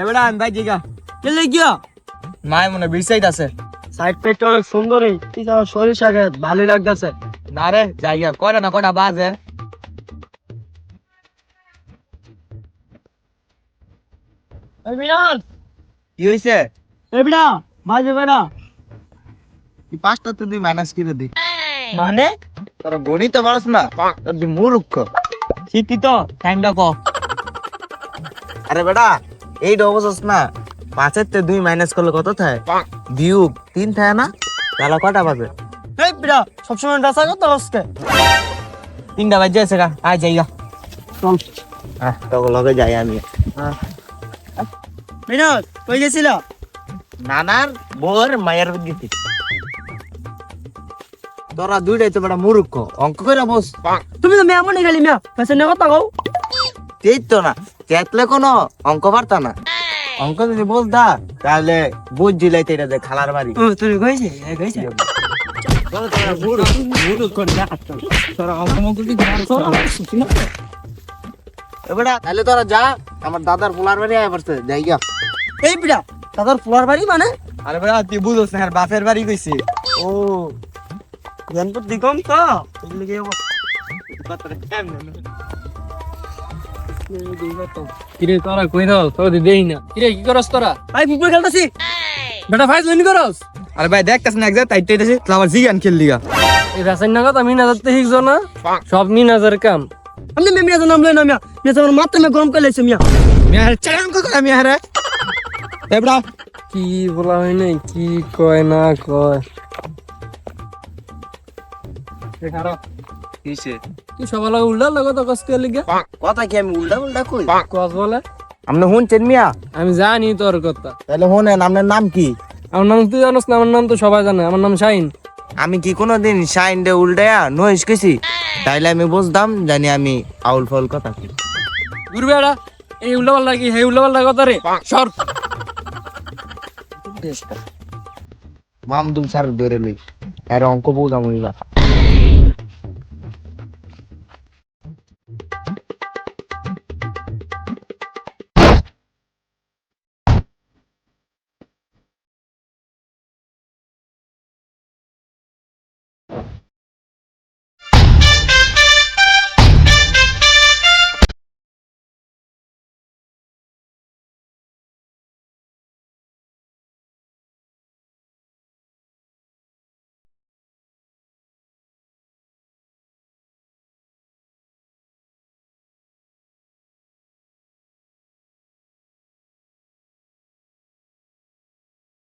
এবারে আমি ভাই জিগা চলে গিয়া? মায় মনে সাইড আছে। সাইড পেটটা অনেক সুন্দরই ঠিক আছে শরীর সাথে ভালোই লাগতেছে। না রে জায়গা কয়টা না কয়টা বাজে? এই কি হইছে? এই বিনা বাজে বেড়া। তুই পাঁচটা তুই মাইনাস করে দি। মানে? তোর গণিত পারস না? তুই মূর্খ। শীতি তো টাইমটা ক। আরে বেটা এই অবস্থা না। পাঁচের তে দুই মাইনাস করলে কত থাকে? বিয়োগ তিন থাকে না? তাহলে কটা বাজে? এই বিনা সবসময় ডাসা কত আজকে। তিনটা বাজে আছে গা আয় যাইগা চল। হ্যাঁ তোকে লগে যাই আমি। বিনোদ কই গেছিল? নানার বোর মায়ের গেছি তোরা দুইটাই তো বেটা মূর্খ অঙ্ক করে বস। তুমি তো মেয়া মনে গেলি মেয়া। পেছনে কথা কও। তেই তো না। চেতলে কোনো অঙ্ক পারতা না। অঙ্ক যদি বলতা তাহলে বুঝ জিলাইতে এটা যে খালার বাড়ি। ও তুই কইছে? কইছে? তাহলে তোরা যা আমার দাদার পোলার বাড়ি আয় পড়ছে যাইগা এই বিড়া দাদার ফুলার বাড়ি মানে? আরে তুই বুঝোস না বাপের বাড়ি কইছি। ও জ্ঞানপুর দিগম তো? কিরে তোরা কই দাও তোর দেই না। কিরে কি করস তোরা? ভাই ফুটবল খেলতেছি। বেটা ফাইজ লইনি করস? আরে ভাই দেখতাছ না একদম তাইতে এসে আবার জিগান খেল লিগা। এই রাসায়ন নাগত আমি না যাতে শিখছো না? সব নি নাজার কাম। আমি মেমিয়া নাম লই না মিয়া। মিয়া তোমার মাথা মে গরম করে লাইছে মিয়া। মেয়ার চালান কো আমি হারে এবড়া কি বলা হয় নাই কি কয় না কয়? কিসে? তুই সবার লাগে উল্টা লাগত কস কে লিগে কথা কি আমি উল্টা উল্টা কই? কস বলে? আপনি শুনছেন মিয়া? আমি জানি তোর কথা। তাহলে শুনেন আপনার নাম কি? আমার নাম তুই জানোস না আমার নাম তো সবাই জানে। আমার নাম শাহিন আমি কি কোনোদিন শাইন ডে উল্টায়া নইস গেছি তাইলে আমি বুঝতাম জানি আমি আউল ফল কথা কি ঘুরবে এরা এই উল্টা পাল্টা কি? হে উল্টা পাল্টা কথা রে। সর। মামদুল স্যার ধরে লই। আর অঙ্ক বুঝাম